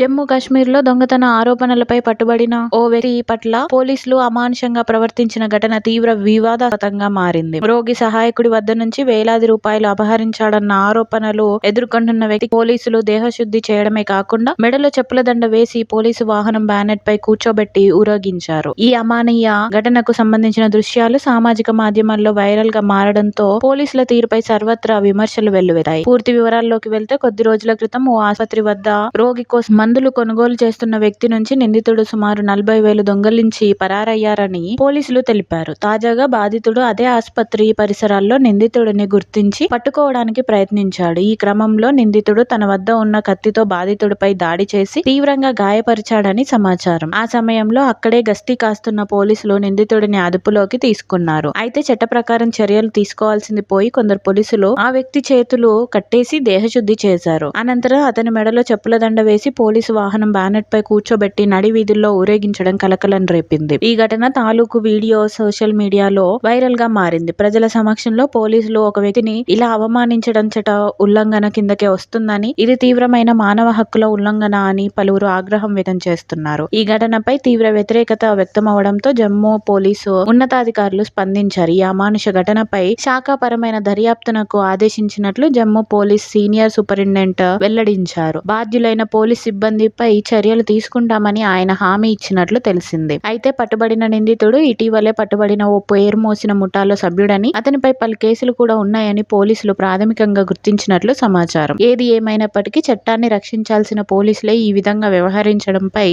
జమ్మూ కాశ్మీర్లో దొంగతన ఆరోపణలపై పట్టుబడిన ఓ వ్యక్తి పట్ల పోలీసులు అమానుషంగా ప్రవర్తించిన ఘటన తీవ్ర వివాదాస్పదంగా మారింది. రోగి సహాయకుడి వద్ద నుంచి వేలాది రూపాయలు అపహరించాడన్న ఆరోపణలు ఎదుర్కొంటున్న వ్యక్తి పోలీసులు దేహశుద్ధి చేయడమే కాకుండా మెడలో చెప్పుల దండ వేసి పోలీసు వాహనం బ్యానెట్ పై కూర్చోబెట్టి ఊరగించారు ఈ అమానీయ ఘటనకు సంబంధించిన దృశ్యాలు సామాజిక మాధ్యమాల్లో వైరల్గా మారడంతో పోలీసుల తీరుపై సర్వత్రా విమర్శలు వెల్లువెత్తాయి. పూర్తి వివరాల్లోకి వెళ్తే కొద్ది రోజుల క్రితం ఓ ఆస్పత్రి వద్ద రోగి కోసం మందులు కొనుగోలు చేస్తున్న వ్యక్తి నుంచి నిందితుడు సుమారు నలభై వేలు దొంగిలించి పరారయ్యారని పోలీసులు తెలిపారు. తాజాగా బాధితుడు అదే ఆసుపత్రి పరిసరాల్లో నిందితుడిని గుర్తించి పట్టుకోవడానికి ప్రయత్నించాడు. ఈ క్రమంలో నిందితుడు తన వద్ద ఉన్న కత్తితో బాధితుడిపై దాడి చేసి తీవ్రంగా గాయపరిచాడని సమాచారం. ఆ సమయంలో అక్కడే గస్తీ కాస్తున్న పోలీసులు నిందితుడిని అదుపులోకి తీసుకున్నారు. అయితే చట్ట ప్రకారం చర్యలు తీసుకోవాల్సింది పోయి కొందరు పోలీసులు ఆ వ్యక్తి చేతులు కట్టేసి దేహశుద్ధి చేశారు. అనంతరం అతని మెడలో చెప్పుల దండ వేసి పోలీసు వాహనం బానెట్ పై కూర్చోబెట్టి నడి వీధుల్లో ఊరేగించడం కలకలం రేపింది. ఈ ఘటన తాలూకు వీడియో సోషల్ మీడియాలో వైరల్గా మారింది. ప్రజల సమక్షంలో పోలీసులు ఒక వ్యక్తిని ఇలా అవమానించడం చట ఉల్లంఘన కిందకే వస్తుందని, ఇది తీవ్రమైన మానవ హక్కుల ఉల్లంఘన అని పలువురు ఆగ్రహం వ్యక్తం చేస్తున్నారు. ఈ ఘటనపై తీవ్ర వ్యతిరేకత వ్యక్తమవడంతో జమ్మూ పోలీసు ఉన్నతాధికారులు స్పందించారు. ఈ అమానుష ఘటనపై శాఖాపరమైన దర్యాప్తునకు ఆదేశించినట్లు జమ్మూ పోలీస్ సీనియర్ సూపరింటెండెంట్ వెల్లడించారు. బాధ్యులైన పోలీసు సిబ్బందిపై చర్యలు తీసుకుంటామని ఆయన హామీ ఇచ్చినట్లు తెలిసింది. అయితే పట్టుబడిన నిందితుడు ఇటీవలే పట్టుబడిన ఓ పేరుమోసిన ముఠాలో సభ్యుడని, అతనిపై పలు కేసులు కూడా ఉన్నాయని పోలీసులు ప్రాథమికంగా గుర్తించినట్లు సమాచారం. ఏది ఏమైనప్పటికీ చట్టాన్ని రక్షించాల్సిన పోలీసులే ఈ విధంగా వ్యవహరించడంపై